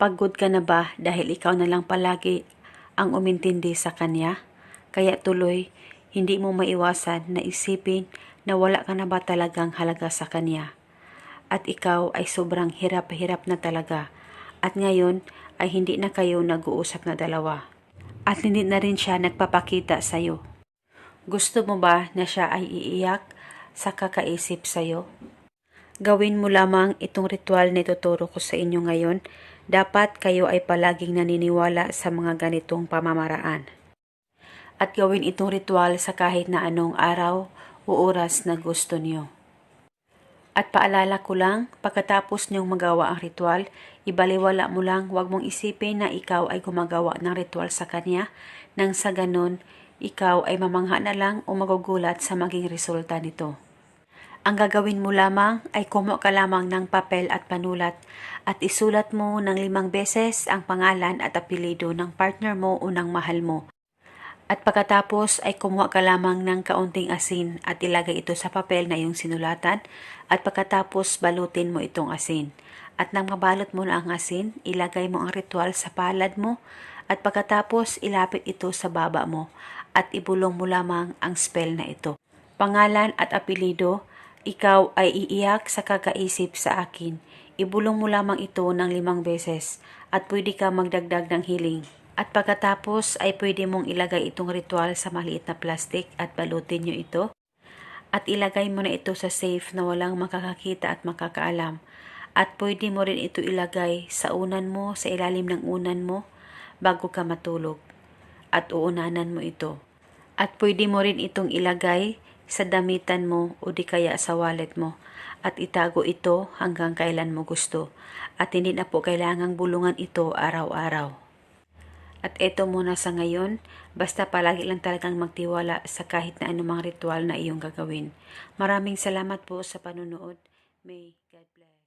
Pagod ka na ba dahil ikaw na lang palagi ang umintindi sa kanya? Kaya tuloy, hindi mo maiwasan na isipin na wala ka na ba talagang halaga sa kanya. At ikaw ay sobrang hirap-hirap na talaga. At ngayon ay hindi na kayo nag-uusap na dalawa. At hindi na rin siya nagpapakita sa'yo. Gusto mo ba na siya ay iiyak sa kakaisip sa'yo? Gawin mo lamang itong ritual na ituturo ko sa inyo ngayon. Dapat kayo ay palaging naniniwala sa mga ganitong pamamaraan. At gawin itong ritual sa kahit na anong araw o oras na gusto niyo. At paalala ko lang, pagkatapos niyong magawa ang ritual, ibaliwala mo lang, huwag mong isipin na ikaw ay gumagawa ng ritual sa kanya, nang sa ganon, ikaw ay mamangha na lang o magugulat sa maging resulta nito. Ang gagawin mo lamang ay kumuha ka lamang ng papel at panulat at isulat mo ng limang beses ang pangalan at apelido ng partner mo o ng mahal mo. At pagkatapos ay kumuha ka lamang ng kaunting asin at ilagay ito sa papel na iyong sinulatan at pagkatapos balutin mo itong asin. At nang mabalot mo na ang asin, ilagay mo ang ritual sa palad mo at pagkatapos ilapit ito sa baba mo at ibulong mo lamang ang spell na ito. Pangalan at apelido, ikaw ay iiyak sa kakaisip sa akin. Ibulong mo lamang ito ng limang beses at pwede ka magdagdag ng healing. At pagkatapos ay pwede mong ilagay itong ritual sa maliit na plastic at balutin nyo ito. At ilagay mo na ito sa safe na walang makakakita at makakaalam. At pwede mo rin ito ilagay sa unan mo, sa ilalim ng unan mo, bago ka matulog. At uunanan mo ito. At pwede mo rin itong ilagay sa damitan mo o di kaya sa wallet mo at itago ito hanggang kailan mo gusto at hindi na po kailangang bulungan ito araw-araw. At ito muna sa ngayon, basta palagi lang talagang magtiwala sa kahit na anumang ritual na iyong gagawin. Maraming salamat po sa panunood. May God bless.